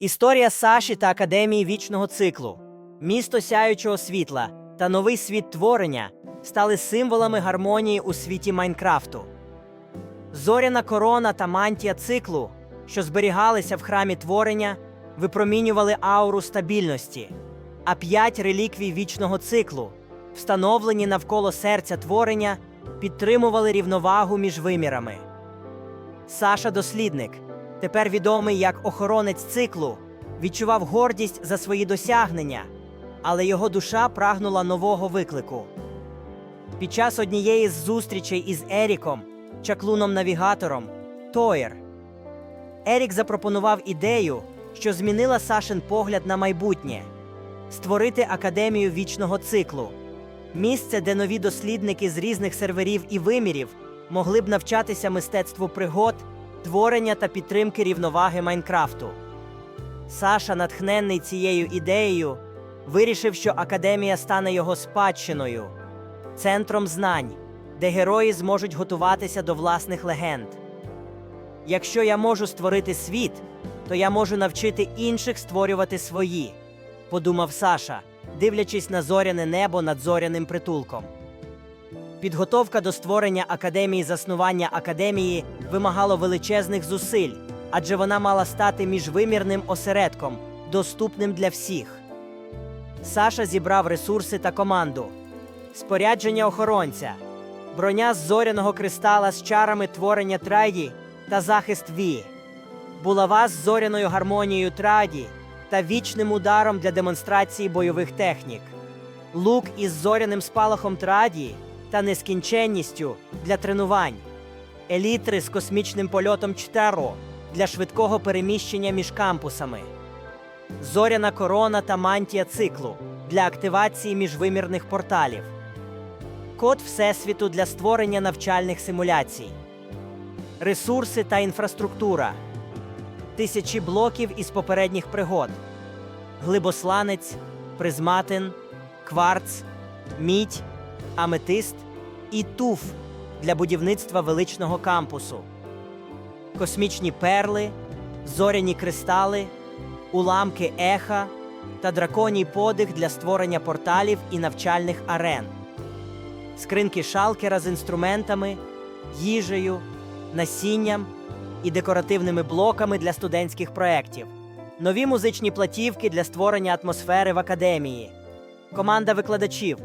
Історія Саші та Академії вічного циклу, місто сяючого світла та новий світ творення стали символами гармонії у світі Майнкрафту. Зоряна корона та мантія циклу, що зберігалися в храмі творення, випромінювали ауру стабільності, а п'ять реліквій вічного циклу, встановлені навколо серця творення, підтримували рівновагу між вимірами. Саша дослідник, тепер відомий як охоронець циклу, відчував гордість за свої досягнення, але його душа прагнула нового виклику. Під час однієї з зустрічей із Еріком, чаклуном-навігатором, Тойер, Ерік запропонував ідею, що змінила Сашин погляд на майбутнє створити академію вічного циклу, місце, де нові дослідники з різних серверів і вимірів могли б навчатися мистецтву пригод, творення та підтримки рівноваги Майнкрафту. Саша, натхненний цією ідеєю, вирішив, що академія стане його спадщиною, центром знань, де герої зможуть готуватися до власних легенд. Якщо я можу створити світ, то я можу навчити інших створювати свої, подумав Саша, дивлячись на зоряне небо над зоряним притулком. Підготовка до створення академії заснування академії вимагало величезних зусиль, адже вона мала стати міжвимірним осередком, доступним для всіх. Саша зібрав ресурси та команду, спорядження охоронця, броня з зоряного кристала з чарами творення трайді та захист Ві, булава з зоряною гармонією траді та вічним ударом для демонстрації бойових технік, лук із зоряним спалахом траді та нескінченністю для тренувань, елітри з космічним польотом Чтеро для швидкого переміщення між кампусами, зоряна корона та мантія циклу для активації міжвимірних порталів, код Всесвіту для створення навчальних симуляцій, ресурси та інфраструктура, тисячі блоків із попередніх пригод, глибосланець, призматин, кварц, мідь, аметист і туф для будівництва величного кампусу, космічні перли, зоряні кристали, уламки еха та драконій подих для створення порталів і навчальних арен, скринки шалкера з інструментами, їжею, насінням і декоративними блоками для студентських проєктів, нові музичні платівки для створення атмосфери в академії, команда викладачів.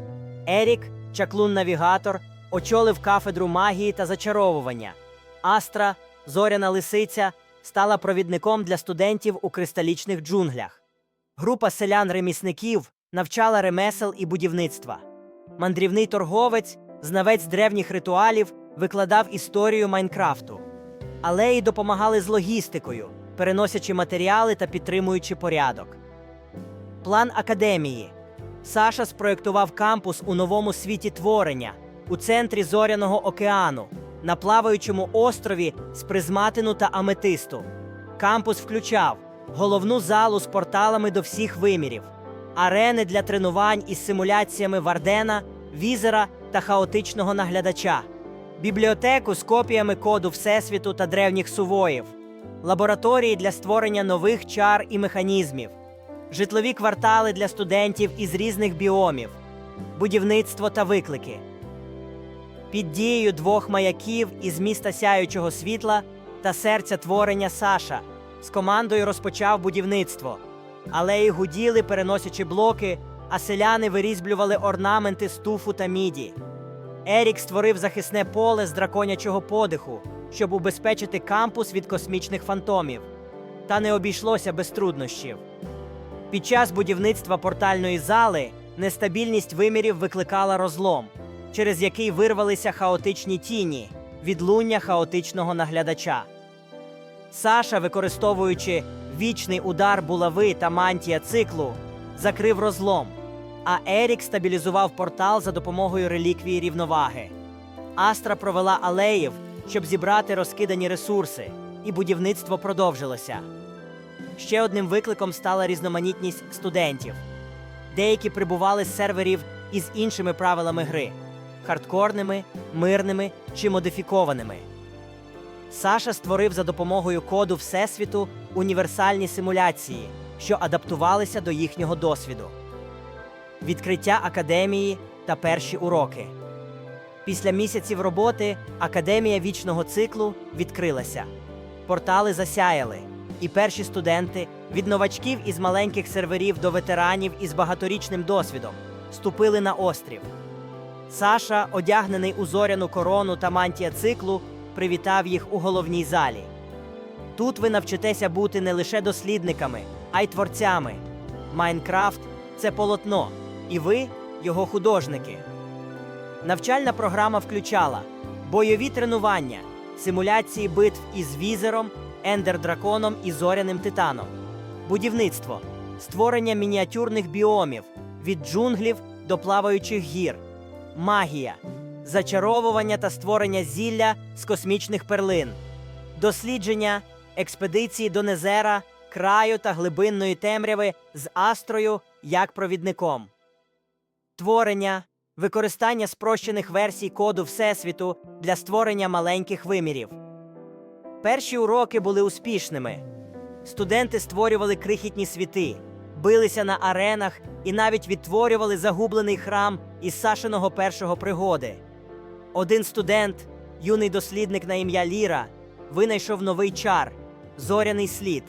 Ерік, чаклун-навігатор, очолив кафедру магії та зачаровування. Астра, зоряна лисиця, стала провідником для студентів у кристалічних джунглях. Група селян-ремісників навчала ремесел і будівництва. Мандрівний торговець, знавець древніх ритуалів, викладав історію Майнкрафту. Алеї допомагали з логістикою, переносячи матеріали та підтримуючи порядок. План академії. Саша спроєктував кампус у новому світі творення у центрі зоряного океану, на плаваючому острові з призматину та аметисту. Кампус включав головну залу з порталами до всіх вимірів, арени для тренувань із симуляціями Вардена, візера та хаотичного наглядача, бібліотеку з копіями коду Всесвіту та древніх сувоїв, лабораторії для створення нових чар і механізмів житлові квартали для студентів із різних біомів, будівництво та виклики. Під дією двох маяків із міста сяючого світла та серця творення Саша з командою розпочав будівництво. Алеї гуділи, переносячи блоки, а селяни вирізблювали орнаменти з туфу та міді. Ерік створив захисне поле з драконячого подиху, щоб убезпечити кампус від космічних фантомів. Та не обійшлося без труднощів. Під час будівництва портальної зали нестабільність вимірів викликала розлом, через який вирвалися хаотичні тіні, відлуння хаотичного наглядача. Саша, використовуючи вічний удар булави та мантія циклу, закрив розлом, а Ерік стабілізував портал за допомогою реліквії рівноваги. Астра провела алеїв, щоб зібрати розкидані ресурси, і будівництво продовжилося. Ще одним викликом стала різноманітність студентів. Деякі прибували з серверів із іншими правилами гри хардкорними, мирними чи модифікованими. Саша створив за допомогою коду Всесвіту універсальні симуляції, що адаптувалися до їхнього досвіду. Відкриття академії та перші уроки. Після місяців роботи Академія вічного циклу відкрилася. Портали засяяли, і перші студенти від новачків із маленьких серверів до ветеранів із багаторічним досвідом ступили на острів. Саша, одягнений у зоряну корону та мантія циклу, привітав їх у головній залі. Тут ви навчитеся бути не лише дослідниками, а й творцями. Майнкрафт це полотно, і ви його художники. Навчальна програма включала бойові тренування, симуляції битв із візером, ендер-драконом і зоряним титаном, будівництво, створення мініатюрних біомів від джунглів до плаваючих гір, магія, зачаровування та створення зілля з космічних перлин, дослідження, експедиції до Незера, краю та глибинної темряви з астрою як провідником. Творення, використання спрощених версій коду Всесвіту для створення маленьких вимірів. Перші уроки були успішними. Студенти створювали крихітні світи, билися на аренах і навіть відтворювали загублений храм із Сашиного першого пригоди. Один студент, юний дослідник на ім'я Ліра, винайшов новий чар зоряний слід,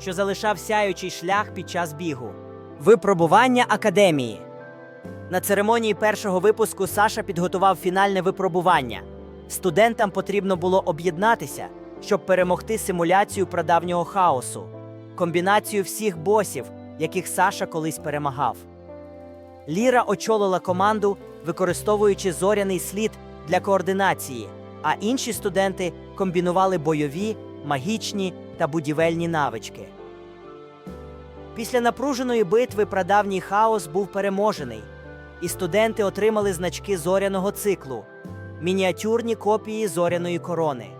що залишав сяючий шлях під час бігу. Випробування академії. На церемонії першого випуску Саша підготував фінальне випробування. Студентам потрібно було об'єднатися, щоб перемогти симуляцію прадавнього хаосу, комбінацію всіх босів, яких Саша колись перемагав. Ліра очолила команду, використовуючи зоряний слід для координації, а інші студенти комбінували бойові, магічні та будівельні навички. Після напруженої битви прадавній хаос був переможений, і студенти отримали значки зоряного циклу мініатюрні копії зоряної корони.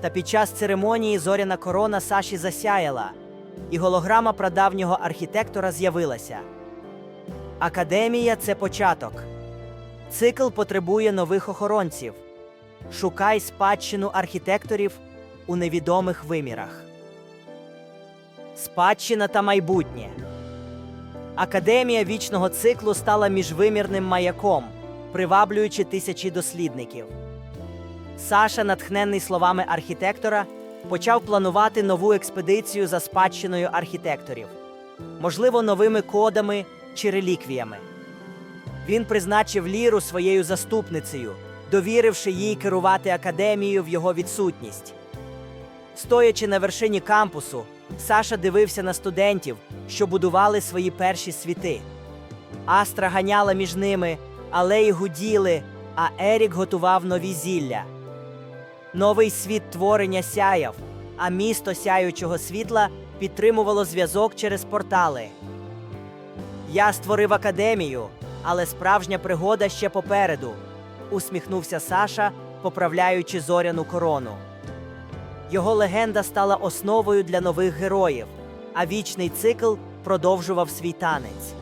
Та під час церемонії зоряна корона Саші засяяла, і голограма прадавнього архітектора з'явилася. Академія це початок. Цикл потребує нових охоронців. Шукай спадщину архітекторів у невідомих вимірах. Спадщина та майбутнє. Академія вічного циклу стала міжвимірним маяком, приваблюючи тисячі дослідників. Саша, натхнений словами архітектора, почав планувати нову експедицію за спадщиною архітекторів, можливо, новими кодами чи реліквіями. Він призначив Ліру своєю заступницею, довіривши їй керувати академією в його відсутність. Стоячи на вершині кампусу, Саша дивився на студентів, що будували свої перші світи. Астра ганяла між ними, алеї гуділи, а Ерік готував нові зілля. Новий світ творення сяяв, а місто сяючого світла підтримувало зв'язок через портали. Я створив академію, але справжня пригода ще попереду, усміхнувся Саша, поправляючи зоряну корону. Його легенда стала основою для нових героїв, а вічний цикл продовжував свій танець.